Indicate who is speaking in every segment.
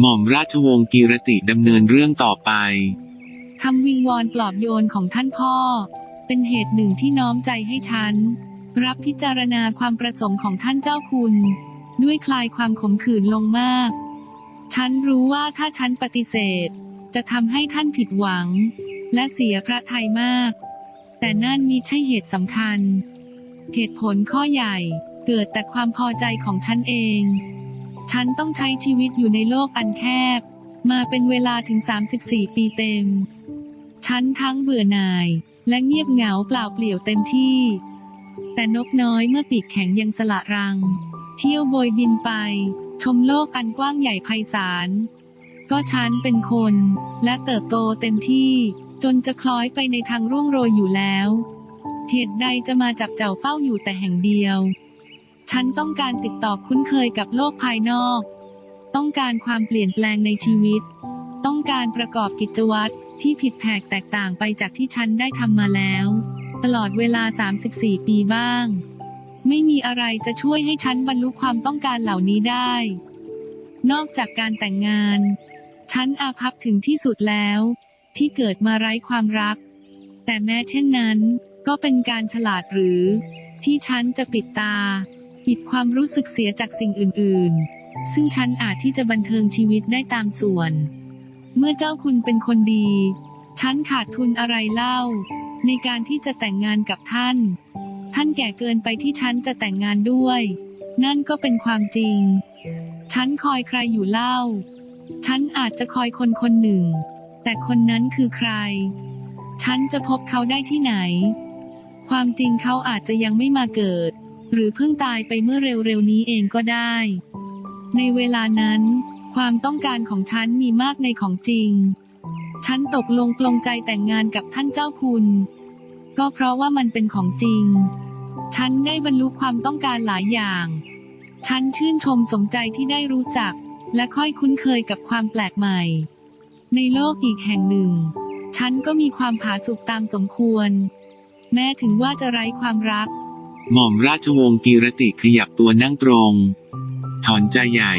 Speaker 1: หม่อมราชวงศ์กีรติดำเนินเรื่องต่อไป
Speaker 2: คำวิงวอนปลอบโยนของท่านพ่อ เป็นเหตุหนึ่งที่น้อมใจให้ฉัน รับพิจารณาความประสงค์ของท่านเจ้าคุณ ด้วยคลายความขมขื่นลงมาก ฉันรู้ว่าถ้าฉันปฏิเสธ จะทำให้ท่านผิดหวัง และเสียพระทัยมาก แต่นั่นมิใช่เหตุสำคัญ เหตุผลข้อใหญ่ เกิดแต่ความพอใจของฉันเอง ฉันต้องใช้ชีวิตอยู่ในโลกอันแคบ มาเป็นเวลาถึง 34 ปีเต็ม ฉันทั้งเบื่อหน่าย และเงียบเหงาเปล่าเปลี่ยวเต็มที่ แต่นกน้อยเมื่อปีกแข็งยังสละรัง เที่ยวโบยบินไป ชมโลกอันกว้างใหญ่ไพศาล ก็ฉันเป็นคน และเติบโตเต็มที่ จนจะคล้อยไปในทางร่วงโรยอยู่แล้วเหตุใดจะมาจับเจ้าเฝ้าอยู่แต่แห่งเดียว ฉันต้องการติดต่อคุ้นเคยกับโลกภายนอก ต้องการความเปลี่ยนแปลงในชีวิต ต้องการประกอบกิจวัตรที่ผิดแผกแตกต่างไปจากที่ฉันได้ทำมาแล้ว ตลอดเวลา 34 ปีบ้าง ไม่มีอะไรจะช่วยให้ฉันบรรลุความต้องการเหล่านี้ได้ นอกจากการแต่งงาน ฉันอาภัพถึงที่สุดแล้ว ที่เกิดมาไร้ความรัก แต่แม้เช่นนั้น ก็เป็นการฉลาดหรือ ที่ฉันจะปิดตา ปิดความรู้สึกเสียจากสิ่งอื่นๆ ซึ่งฉันอาจที่จะบันเทิงชีวิตได้ตามส่วน เมื่อเจ้าคุณเป็นคนดี ฉันขาดทุนอะไรเล่า ในการที่จะแต่งงานกับท่าน ท่านแก่เกินไปที่ฉันจะแต่งงานด้วย นั่นก็เป็นความจริง ฉันคอยใครอยู่เล่า ฉันอาจจะคอยคนคนหนึ่ง แต่คนนั้นคือใคร ฉันจะพบเขาได้ที่ไหน ความจริงเขาอาจจะยังไม่มาเกิด หรือเพิ่งตายไปเมื่อเร็วๆนี้เองก็ได้ ในเวลานั้น ความต้องการของฉันมีมากในของจริง ฉันตกลงปลงใจแต่งงานกับท่านเจ้าคุณ ก็เพราะว่ามันเป็นของจริง ฉันได้บรรลุความต้องการหลายอย่าง ฉันชื่นชมสมใจที่ได้รู้จัก และค่อยคุ้นเคยกับความแปลกใหม่ ในโลกอีกแห่งหนึ่ง ฉันก็มีความผาสุกตามสมควร แม้ถึงว่าจะไร้ความรัก
Speaker 1: หม่อมราชวงศ์กีรติขยับตัวนั่งตรง ถอนใจใหญ่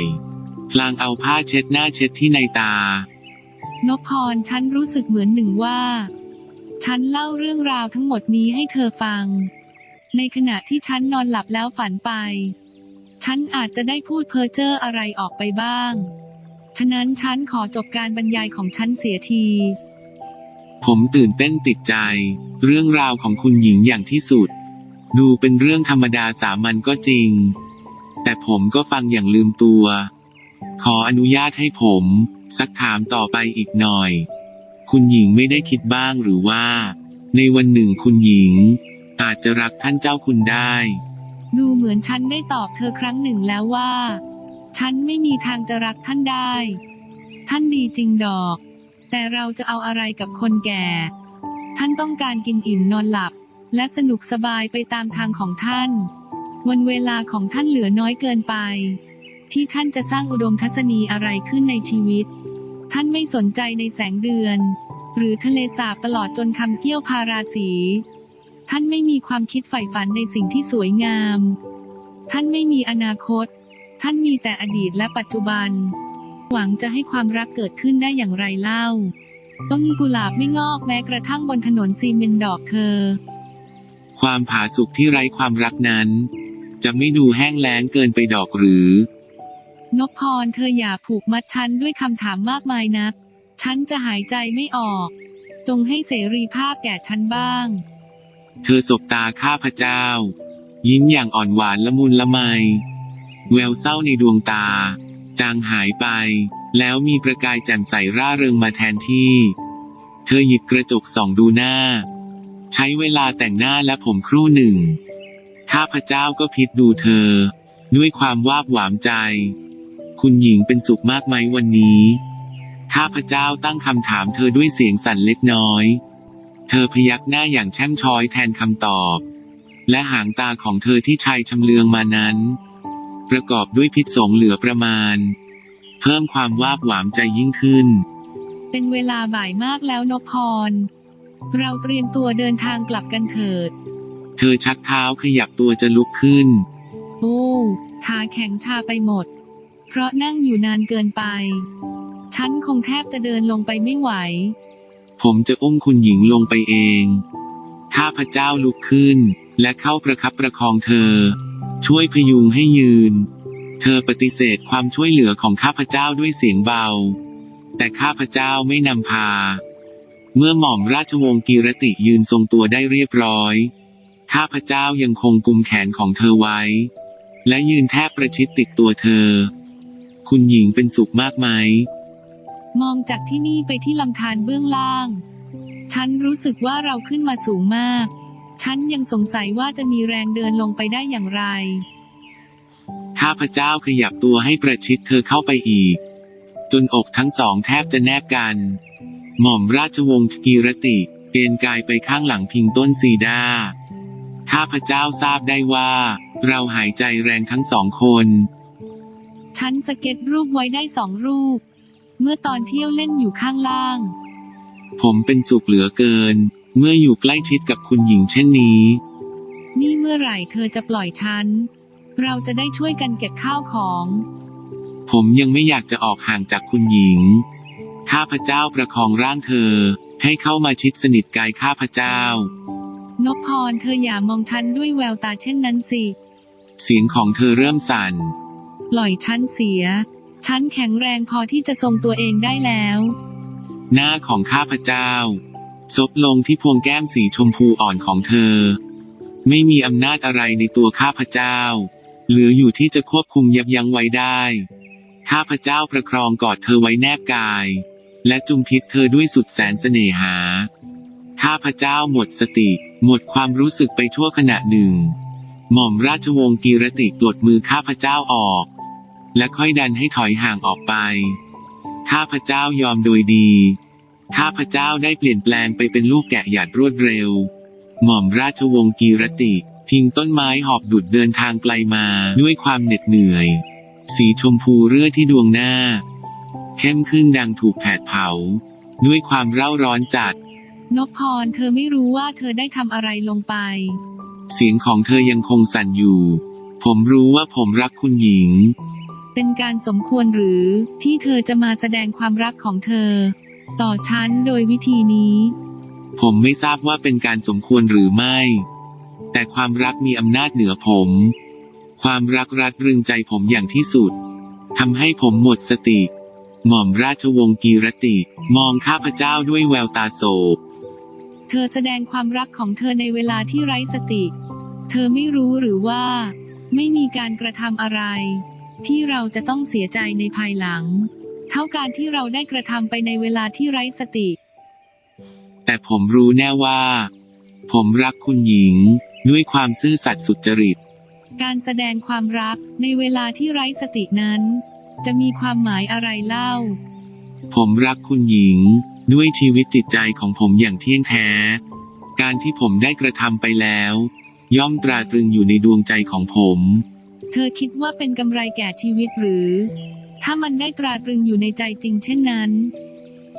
Speaker 1: พลางเอาผ้าเช็ดหน้าเช็ดที่ในตา
Speaker 2: นพพรฉันรู้สึกเหมือนหนึ่งว่า ฉันเล่าเรื่องราวทั้งหมดนี้ให้เธอฟัง ในขณะที่ฉันนอนหลับแล้วฝันไป ฉันอาจจะได้พูดเพ้อเจ้ออะไรออกไปบ้าง ฉะนั้นฉันขอจบการบรรยายของฉันเสียที
Speaker 1: ผมตื่นเต้นติดใจ เรื่องราวของคุณหญิงอย่างที่สุด ดูเป็นเรื่องธรรมดาสามัญก็จริง แต่ผมก็ฟังอย่างลืมตัว ขออนุญาตให้ผม สักถามต่อไปอีกหน่อย คุณหญิงไม่ได้คิดบ้างหรือว่า ในวันหนึ่งคุณหญิง อาจจะรักท่านเจ้าคุณได้
Speaker 2: ดูเหมือนฉันได้ตอบเธอครั้งหนึ่งแล้วว่า ฉันไม่มีทางจะรักท่านได้ ท่านดีจริงดอก แต่เราจะเอาอะไรกับคนแก่ ท่านต้องการกินอิ่มนอนหลับ และสนุกสบายไปตามทางของท่าน วันเวลาของท่านเหลือน้อยเกินไป ที่ท่านจะสร้างอุดมทัศนีอะไรขึ้นในชีวิต ท่านไม่สนใจในแสงเดือน หรือทะเลสาบตลอดจนคำเกี้ยวพาราสี ท่านไม่มีความคิดใฝ่ฝันในสิ่งที่สวยงาม ท่านไม่มีอนาคต ท่านมีแต่อดีตและปัจจุบัน หวังจะให้ความรักเกิดขึ้นได้อย่างไรเล่า ต้นกุหลาบไม่งอกแม้กระทั่งบนถนนซีเมนดอกเธอ
Speaker 1: ความผาสุกที่ไร้ความรักนั้น จะไม่ดูแห้งแล้งเกินไปดอกหรือ
Speaker 2: นพพรเธออย่าผูกมัดฉันด้วยคำถามมากมายนัก ฉันจะหายใจไม่ออก จงให้เสรีภาพแก่ฉันบ้าง
Speaker 1: เธอสบตาข้าพเจ้า ยิ้มอย่างอ่อนหวานละมุนละไม แววเศร้าในดวงตา จางหายไป แล้วมีประกายแจ่มใสร่าเริงมาแทนที่ เธอหยิบกระจกส่องดูหน้า ใช้เวลาแต่งหน้าและผมครู่หนึ่ง ข้าพเจ้าก็พิดดูเธอ ด้วยความวาบหวามใจ คุณหญิงเป็นสุขมากไหมวันนี้ ข้าพเจ้าตั้งคำถามเธอด้วยเสียงสั่นเล็กน้อย เธอพยักหน้าอย่างแช่มช้อยแทนคำตอบ และหางตาของเธอที่ชายชำเลืองมานั้น ประกอบด้วยพิษสงเหลือประมาณ เพิ่มความวาบหวามใจยิ่งขึ้น
Speaker 2: เป็นเวลาบ่ายมากแล้วนพพร เราเตรียมตัวเดินทางกลับกันเถิด
Speaker 1: เธอชักเท้าขยับตัวจะลุกขึ้น
Speaker 2: โอ้ขาแข็งชาไปหมด เพราะนั่งอยู่นานเกินไป ฉันคงแทบจะเดินลงไปไม่ไหว
Speaker 1: ผมจะอุ้มคุณหญิงลงไปเอง ข้าพเจ้าลุกขึ้น และเข้าประคับประคองเธอ ช่วยพยุงให้ยืน เธอปฏิเสธความช่วยเหลือของข้าพเจ้าด้วยเสียงเบา แต่ข้าพเจ้าไม่นำพา เมื่อหม่อมราชวงศ์กีรติยืนทรงตัวได้เรียบร้อย ข้าพเจ้ายังคงกุมแขนของเธอไว้ และยืนแทบประชิดติดตัวเธอ คุณหญิงเป็นสุขมากไหม
Speaker 2: มองจากที่นี่ไปที่ลำธารเบื้องล่าง ฉันรู้สึกว่าเราขึ้นมาสูงมาก ฉันยังสงสัยว่าจะมีแรงเดินลงไปได้อย่างไร
Speaker 1: ข้าพเจ้าขยับตัวให้ประชิดเธอเข้าไปอีก จนอกทั้งสองแทบจะแนบกัน หม่อมราชวงศ์กีรติเอนกายไปข้างหลังพิงต้นซีดาข้าพเจ้าทราบได้ว่า เราหายใจแรงทั้งสองคน
Speaker 2: ฉันสเก็ตรูปไว้ได้สองรูป เมื่อตอนเที่ยวเล่นอยู่ข้างล่าง
Speaker 1: ผมเป็นสุขเหลือเกิน เมื่ออยู่ใกล้ชิดกับคุณหญิงเช่นนี้
Speaker 2: นี่เมื่อไหร่เธอจะปล่อยฉัน เราจะได้ช่วยกันเก็บข้าวของ
Speaker 1: ผมยังไม่อยากจะออกห่างจากคุณหญิง ข้าพเจ้าประคองร่างเธอ ให้เข้ามาชิดสนิทกายข้าพเจ้า
Speaker 2: นพพรเธออย่ามองฉันด้วยแววตาเช่นนั้นสิ
Speaker 1: เสียงของเธอเริ่มสั่น
Speaker 2: ปล่อยฉันเสีย ฉันแข็งแรงพอที่จะทรงตัวเองได้แล้ว
Speaker 1: หน้าของข้าพเจ้า ซบลงที่พวงแก้มสีชมพูอ่อนของเธอ ไม่มีอำนาจอะไรในตัวข้าพเจ้า เหลืออยู่ที่จะควบคุมยับยั้งไว้ได้ ข้าพเจ้าประคองกอดเธอไว้แนบกาย และจุมพิษเธอด้วยสุดแสนเสน่หา ข้าพเจ้าหมดสติ หมดความรู้สึกไปชั่วขณะหนึ่ง หม่อมราชวงศ์กีรติปลดมือข้าพเจ้าออก และค่อยดันให้ถอยห่างออกไป ข้าพเจ้ายอมโดยดี ข้าพเจ้าได้เปลี่ยนแปลงไปเป็นลูกแกะหยาดรวดเร็ว หม่อมราชวงศ์กีรติ พิงต้นไม้หอบดุดเดินทางไกลมาด้วยความเหน็ดเหนื่อย สีชมพูเรื่อที่ดวงหน้า เข้มขึ้นดังถูกแผดเผา ด้วยความเร่าร้อนจัด
Speaker 2: นพพรเธอไม่รู้ว่าเธอได้ทำอะไรลงไป
Speaker 1: เสียงของเธอยังคงสั่นอยู่ ผมรู้ว่าผมรักคุณหญิง
Speaker 2: เป็นการสมควรหรือที่เธอจะมาแสดงความรักของเธอ ต่อฉันโดยวิธีนี้
Speaker 1: ผมไม่ทราบว่าเป็นการสมควรหรือไม่ แต่ความรักมีอำนาจเหนือผม ความรักรัดรึงใจผมอย่างที่สุดทำให้ผมหมดสติ หม่อมราชวงศ์กีรติ มองข้าพเจ้าด้วยแววตาโศก
Speaker 2: เธอแสดงความรักของเธอในเวลาที่ไร้สติ เธอไม่รู้หรือว่า ไม่มีการกระทำอะไร ที่เราจะต้องเสียใจในภายหลัง เท่าการที่เราได้กระทำไปในเวลาที่ไร้สติ
Speaker 1: แต่ผมรู้แน่ว่า ผมรักคุณหญิง ด้วยความซื่อสัตย์สุจริต
Speaker 2: การแสดงความรักในเวลาที่ไร้สตินั้น จะมีความหมายอะไรเล่า
Speaker 1: ผมรักคุณหญิง ด้วยชีวิตจิตใจของผมอย่างเที่ยงแท้ การที่ผมได้กระทำไปแล้ว ย่อมตราตรึงอยู่ในดวงใจของผม
Speaker 2: เธอคิดว่าเป็นกำไรแก่ชีวิตหรือ ถ้ามันได้ตราตรึงอยู่ในใจจริงเช่นนั้น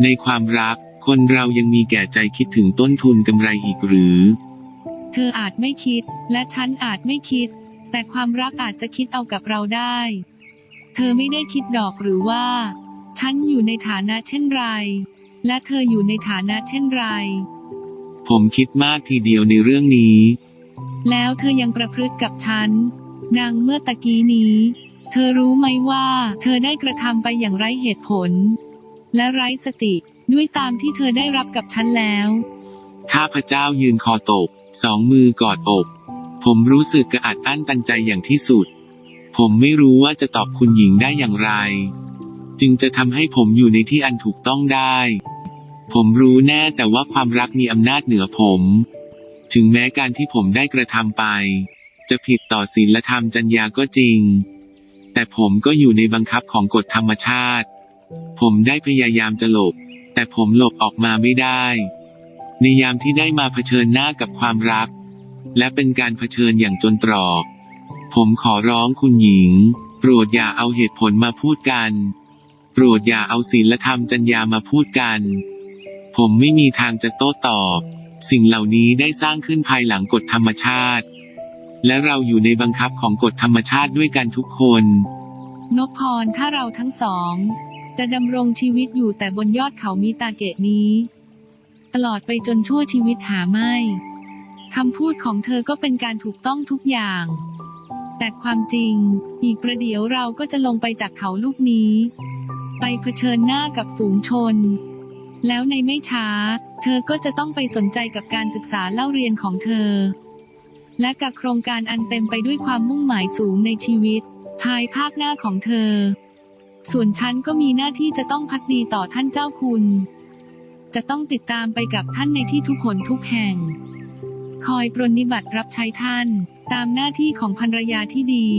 Speaker 1: ในความรัก คนเรายังมีแก่ใจคิดถึงต้นทุนกำไรอีกหรือ
Speaker 2: เธออาจไม่คิด และฉันอาจไม่คิด แต่ความรักอาจจะคิดเอากับเราได้ เธอไม่ได้คิดดอกหรือว่า ฉันอยู่ในฐานะเช่นไร และเธออยู่ในฐานะเช่นไร
Speaker 1: ผมคิดมากทีเดียวในเรื่องนี้
Speaker 2: แล้วเธอยังประพฤติกับฉันดังเมื่อตะกี้นี้ เธอรู้ไหมว่า เธอได้กระทำไปอย่างไร้เหตุผล และไร้สติด้วยตามที่เธอได้รับกับฉันแล้ว
Speaker 1: ข้าพเจ้ายืนคอตก สองมือกอดอก ผมรู้สึกกระอัดอั้นตันใจอย่างที่สุด ผมไม่รู้ว่าจะตอบคุณหญิงได้อย่างไร จึงจะทำให้ผมอยู่ในที่อันถูกต้องได้ ผมรู้แน่แต่ว่าความรักมีอำนาจเหนือผม ถึงแม้การที่ผมได้กระทำไป จะผิดต่อศีลธรรมจัญญาก็จริง แต่ผมก็อยู่ในบังคับของกฎธรรมชาติ ผมได้พยายามจะหลบ แต่ผมหลบออกมาไม่ได้ ในยามที่ได้มาเผชิญหน้ากับความรัก และเป็นการเผชิญอย่างจนตรอก ผมขอร้องคุณหญิง โปรดอย่าเอาเหตุผลมาพูดกัน โปรดอย่าเอาศีลธรรมจัญญามาพูดกัน ผมไม่มีทางจะโต้ตอบ สิ่งเหล่านี้ได้สร้างขึ้นภายหลังกฎธรรมชาติ และเราอยู่ในบังคับของกฎธรรมชาติด้วยกันทุกคน
Speaker 2: นพพรถ้าเราทั้งสอง จะดำรงชีวิตอยู่แต่บนยอดเขามิตาเกะนี้ ตลอดไปจนชั่วชีวิตหาไม่คำพูดของเธอก็เป็นการถูกต้องทุกอย่าง แต่ความจริง อีกประเดี๋ยวเราก็จะลงไปจากเขาลูกนี้ ไปเผชิญหน้ากับฝูงชน แล้วในไม่ช้า เธอก็จะต้องไปสนใจกับการศึกษาเล่าเรียนของเธอ และกับโครงการอันเต็มไปด้วยความมุ่งหมายสูงในชีวิต ภายภาคหน้าของเธอ ส่วนฉันก็มีหน้าที่จะต้องพักดีต่อท่านเจ้าคุณ จะต้องติดตามไปกับท่านในที่ทุกหนทุกแห่ง คอยปรนนิบัติรับใช้ท่าน ตามหน้าที่ของภรรยาที่ดี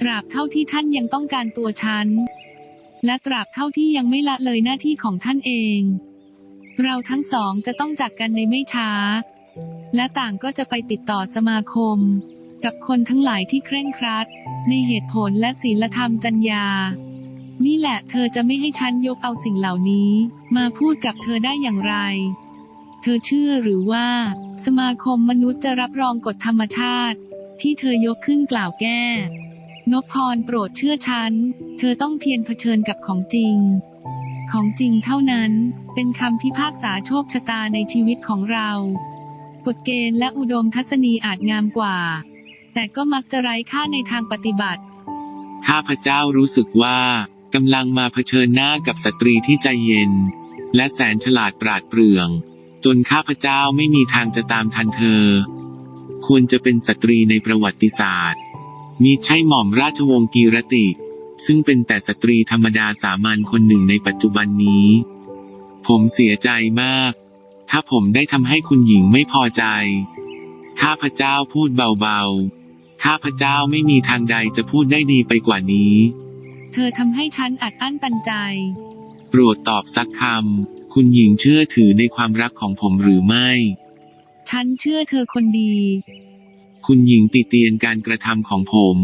Speaker 2: ตราบเท่าที่ท่านยังต้องการตัวฉัน และตราบเท่าที่ยังไม่ละเลยหน้าที่ของท่านเอง เราทั้งสองจะต้องจากกันในไม่ช้า และต่างก็จะไปติดต่อสมาคม กับคนทั้งหลายที่เคร่งครัด ในเหตุผลและศีลธรรมจัญญานี่แหละเธอจะไม่ให้ฉันยกเอาสิ่งเหล่านี้ มาพูดกับเธอได้อย่างไร เธอเชื่อหรือว่า สมาคมมนุษย์จะรับรองกฎธรรมชาติ ที่เธอยกขึ้นกล่าวแก้ นพพรโปรดเชื่อฉัน เธอต้องเพียรเผชิญกับของจริง ของจริงเท่านั้นเป็นคำพิพากษาโชคชะตาในชีวิตของเรา กฎเกณฑ์และอุดมทัศนีอาจงามกว่า แต่ก็มักจะไร้ค่าในทางปฏิบัติ
Speaker 1: ข้าพเจ้ารู้สึกว่ากำลังมาเผชิญหน้ากับสตรีที่ใจเย็น และแสนฉลาดปราดเปรื่อง จนข้าพเจ้าไม่มีทางจะตามทันเธอ ควรจะเป็นสตรีในประวัติศาสตร์มิใช่หม่อมราชวงศ์กีรติ ซึ่งเป็นแต่สตรีธรรมดาสามัญคนหนึ่งในปัจจุบันนี้ ผมเสียใจมาก ถ้าผมได้ทำให้คุณหญิงไม่พอใจ ข้าพเจ้าพูดเบาๆ ข้าพเจ้าไม่มีทางใดจะพูดได้ดีไปกว่านี้
Speaker 2: เธอทำให้ฉันอัดอั้นตันใจ
Speaker 1: โปรดตอบสักคำ คุณหญิงเชื่อถือในความรักของผมหรือไม่
Speaker 2: ฉันเชื่อเธอคนดี
Speaker 1: คุณหญิงติเตียนการกระทำของผม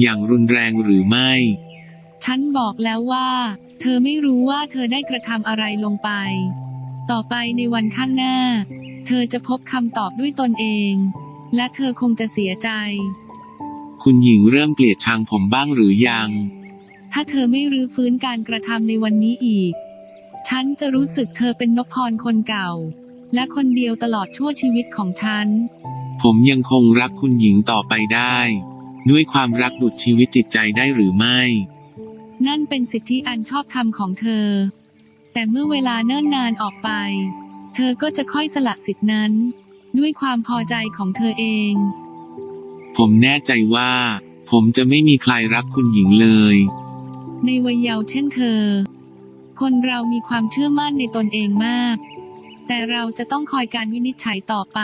Speaker 1: อย่างรุนแรงหรือไม่
Speaker 2: ฉันบอกแล้วว่า เธอไม่รู้ว่าเธอได้กระทำอะไรลงไป ต่อไปในวันข้างหน้า เธอจะพบคำตอบด้วยตนเอง และเธอคงจะเสียใจ
Speaker 1: คุณหญิงเริ่มเกลียดชังผมบ้างหรือยัง
Speaker 2: ถ้าเธอไม่รื้อฟื้นการกระทำในวันนี้อีก ฉันจะรู้สึกเธอเป็นนกพรคนเก่า และคนเดียวตลอดชั่วชีวิตของฉัน
Speaker 1: ผมยังคงรักคุณหญิงต่อไปได้ ด้วยความรักดุดชีวิตจิตใจได้หรือไม่
Speaker 2: นั่นเป็นสิทธิอันชอบธรรมของเธอ แต่เมื่อเวลาเนิ่นนานออกไป เธอก็จะค่อยสละสิทธินั้น ด้วยความพอใจของเธอเอง
Speaker 1: ผมแน่ใจว่า ผมจะไม่มีใครรักคุณหญิงเลย
Speaker 2: ในวัยเยาว์เช่นเธอ คนเรามีความเชื่อมั่นในตนเองมาก แต่เราจะต้องคอยการวินิจฉัยต่อไป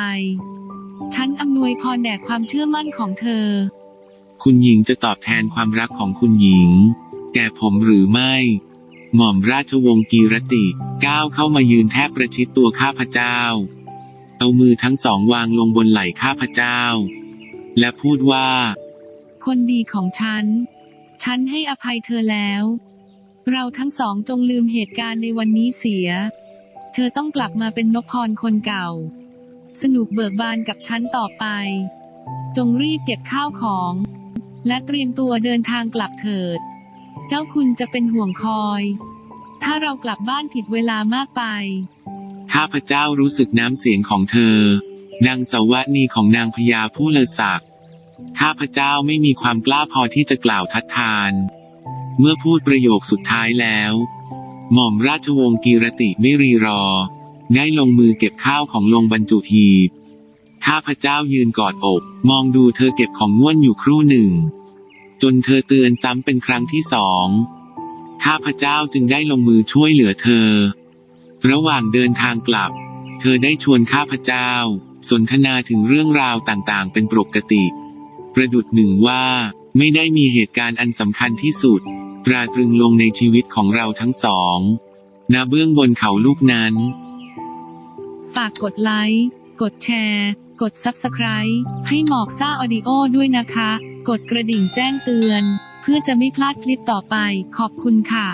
Speaker 2: ฉันอำนวยพรแด่ความเชื่อมั่นของเธอ
Speaker 1: คุณหญิงจะตอบแทนความรักของคุณหญิง แก่ผมหรือไม่ หม่อมราชวงศ์กีรติก้าวเข้ามายืนแทบประชิดตัวข้าพเจ้า เอามือทั้งสองวางลงบนไหล่ข้าพเจ้า และพูดว่า
Speaker 2: คนดีของฉัน ฉันให้อภัยเธอแล้ว เราทั้งสองจงลืมเหตุการณ์ในวันนี้เสีย เธอต้องกลับมาเป็นนพพรคนเก่า สนุกเบิกบานกับฉันต่อไป จงรีบเก็บข้าวของ และเตรียมตัวเดินทางกลับเถิด เจ้าคุณจะเป็นห่วงคอย ถ้าเรากลับบ้านผิดเวลามากไป
Speaker 1: ข้าพเจ้ารู้สึกน้ำเสียงของเธอ นางสวัสนีของนางพญาผู้เลอศักดิ์ข้าพเจ้าไม่มีความกล้าพอที่จะกล่าวทัดทาน เมื่อพูดประโยคสุดท้ายแล้ว หม่อมราชวงศ์กีรติไม่รีรอ ได้ลงมือเก็บข้าวของลงบรรจุหีบ ข้าพเจ้ายืนกอดอก มองดูเธอเก็บของง่วนอยู่ครู่หนึ่ง จนเธอเตือนซ้ำเป็นครั้งที่สอง ข้าพเจ้าจึงได้ลงมือช่วยเหลือเธอ ระหว่างเดินทางกลับ เธอได้ชวนข้าพเจ้า สนทนาถึงเรื่องราวต่างๆ เป็นปกติ ประดุดหนึ่งว่าไม่ได้มีเหตุการณ์อันสำคัญที่สุด ตราตรึงลงในชีวิตของเราทั้งสองณเบื้องบนเขาลูกนั้น
Speaker 2: ฝากกดไลค์ กดแชร์ กด Subscribe ให้หมอกซ่าออดิโอด้วยนะคะ กดกระดิ่งแจ้งเตือน เพื่อจะไม่พลาดคลิปต่อไป ขอบคุณค่ะ